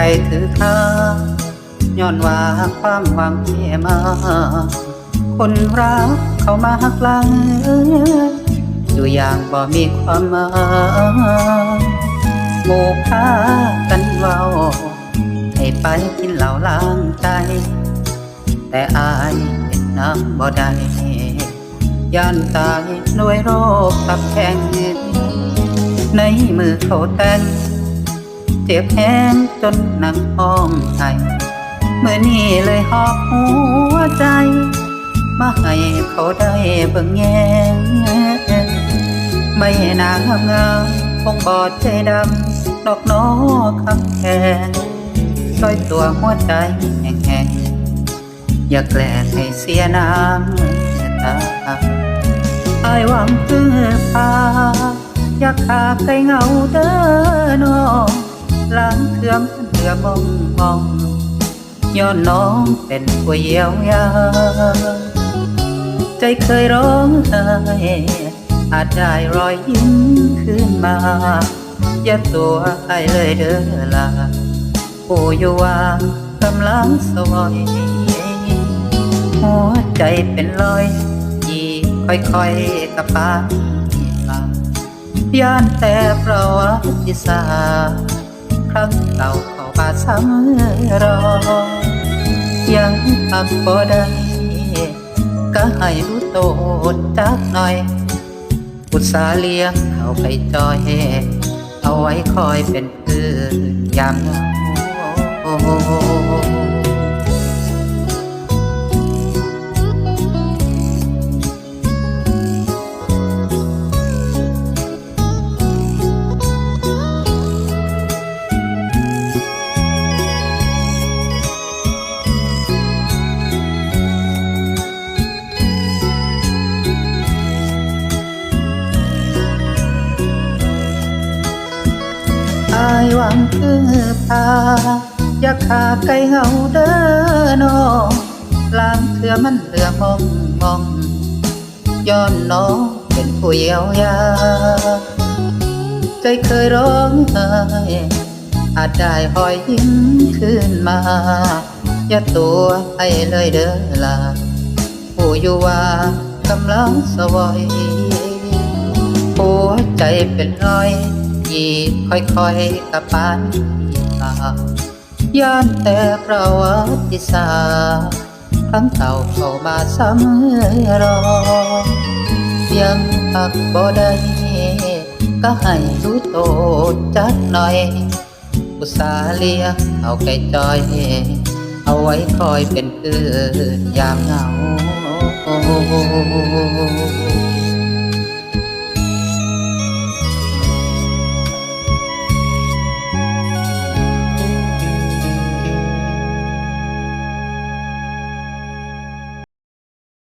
ไก่ถือข้าย้อนว่าความหวังที่มา คนรักเขามาหักหลังอยู่อย่างบ่มีความหมายโมพากันเว้า ให้ไปกินเหล้าล้างใจ แต่อายเห็นน้ำบ่ได้ย่านตายด้วยโรคตับแข็งในมือเขาแต่ง เจ็บแห้งจนหนังห้องไทยเมื่อนี้เลยหอบหัวใจ มาให้เขาได้เบิ่งแงไม่นางงามงาคงบอดใจดำดอกน้อคำแพงซอยตัวหัวใจแห้งๆ อย่าแกล้งให้เสียน้ำตาอายหวังพึ่งพาอยากขาไกลเงาเด้อน้อง ล้างเครื่องเถื่อมองมองย้อนน้องเป็นผู้เยียวยาใจเคยร้องไห้อาจได้รอยยิ้มขึ้นมาอย่าตัวไอเลยเด้อลาผู้อยู่ว่ากำลังสวยหัวใจเป็นรอยยีค่อยๆกระปานมาย่านแต่ประวัติศาสตร์ ครั้งเก่าเข้ามาซ้ำรอยยังพักบ่ได้ก็ให้รู้โตดจักหน่อย อุตสาเลี้ยงเขาไปจอย เอาไว้คอยเป็นเพื่อนยามโอ้ายหวังคือพาอยากขาไกลเงาเด้อน้องลางเถื่อมันเหลือมองมองย้อนน้องเป็นผู้เยียวยาใจเคยร้องไห้อาจได้หอยยิ้มขึ้นมา อย่าตัวให้เลยเด้อลาผู้อยู่ว่ากำลังสวยหัวใจเป็นรอย ยีค่อยๆกับปานตาย้อนแต่ประวัติศาสตร์ครั้งเก่าเข้ามาซ้ำรอยยังพักบ่ได้ก็ให้รู้โตดจักหน่อย อุตสาเลี้ยงเอาไก่จอย เอาไว้คอยเป็นเพื่อนยามเหงา